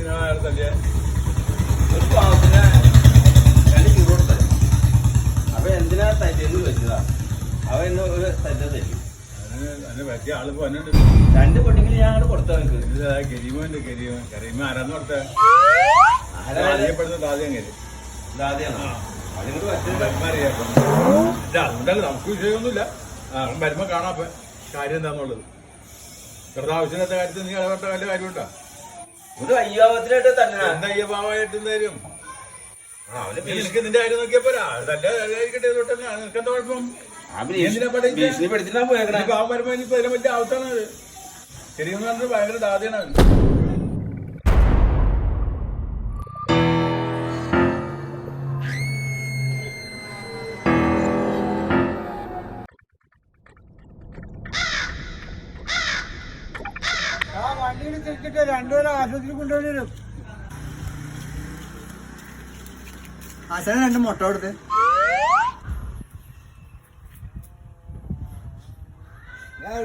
ഇങ്ങനെ അയാൾ തല്ലിയ ഒരു പാവത്തിന് രണ്ട് കീറോ കൊടുത്തത് അപ്പൊ എന്തിനാ തല്ലിയെന്ന് വെച്ചതാ? അവൻ എന്നെ ഒരു തല്ല തല്ലി. അതിന് പറ്റിയ ആൾ പോന്നുണ്ട് രണ്ട് ഞാൻ അങ്ങോട്ട് കൊടുത്തു അവനക്ക് ഇതാ കരീമുണ്ട് കരീമ കരീമ ആരാന്ന് കൊടുത്ത? അറിയപ്പെടുന്ന കരി അതുകൊണ്ടല്ല നമുക്ക് വിഷയമൊന്നുമില്ല. വരുമ്പോ കാണാം കാര്യം എന്താന്നുള്ളത്? വെറുതെ ആവശ്യമില്ലാത്ത കാര്യത്തിൽ നീ ഇടപെട്ട വല്ല കാര്യമുണ്ടോ? ഒരു തന്നെ. എന്താ ഈ പാവമായിട്ട് തരും നിനക്ക് നിന്റെ കാര്യം എന്താ കുഴപ്പം? ഭീഷണി പെടുത്തിട്ടാ പോയേക്കണേ. പാവം വരുമ്പോ ഇതിലും വലിയ ആവത്താണ് ശരിയെന്ന് പറഞ്ഞത് ഭയങ്കര ദാതയാണ് വണ്ടിയിൽ തിരിച്ചിട്ട് രണ്ടുപേരും ആശുപത്രി കൊണ്ടുവരും ആശാന രണ്ട് മുട്ട കൊടുത്ത്.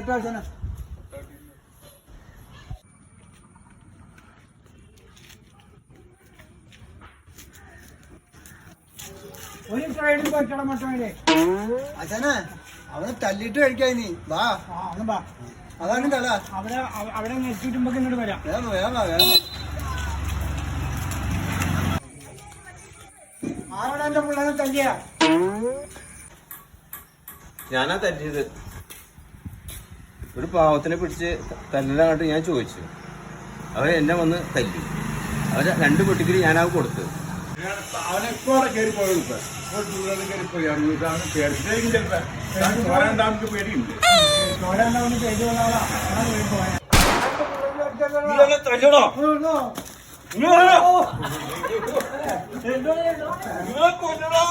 ആശാന. ഒരു സൈഡിൽ പറ്റണം മറ്റേ അച്ഛനെ അവനെ തല്ലിട്ട് കഴിക്കാ നീ വാ. വാ. അതാണ് കല. അവിടെ അവിടെ എത്തിയിട്ടുമ്പോ ഇങ്ങോട്ട് വരാം. വേഗം വേഗം വേഗം ആരോടെ എന്റെ പിള്ളേരെ തല്ലിയ? ഞാനാ തല്ലിയത്. ഒരു പാവത്തിനെ പിടിച്ച് തല്ലലായിട്ട് ഞാൻ ചോദിച്ചു. അവൻ എന്നെ വന്ന് തല്ലി. അവർ രണ്ട് പെട്ടിക്കിൽ ഞാനാ കൊടുത്തു അവനെപ്പോ അവിടെ കയറി പോയത് ഇപ്പൊ? ഇപ്പോൾ ദൂരത്തേക്ക് പോയി അറുന്നൂറ്റാണ് പേരുടെ ചോരണ്ടാമത്തെ പേടിയുണ്ട് ചോരണ്ടാമത് പേടിയുള്ളോ നിങ്ങളെ കൊല്ലണോ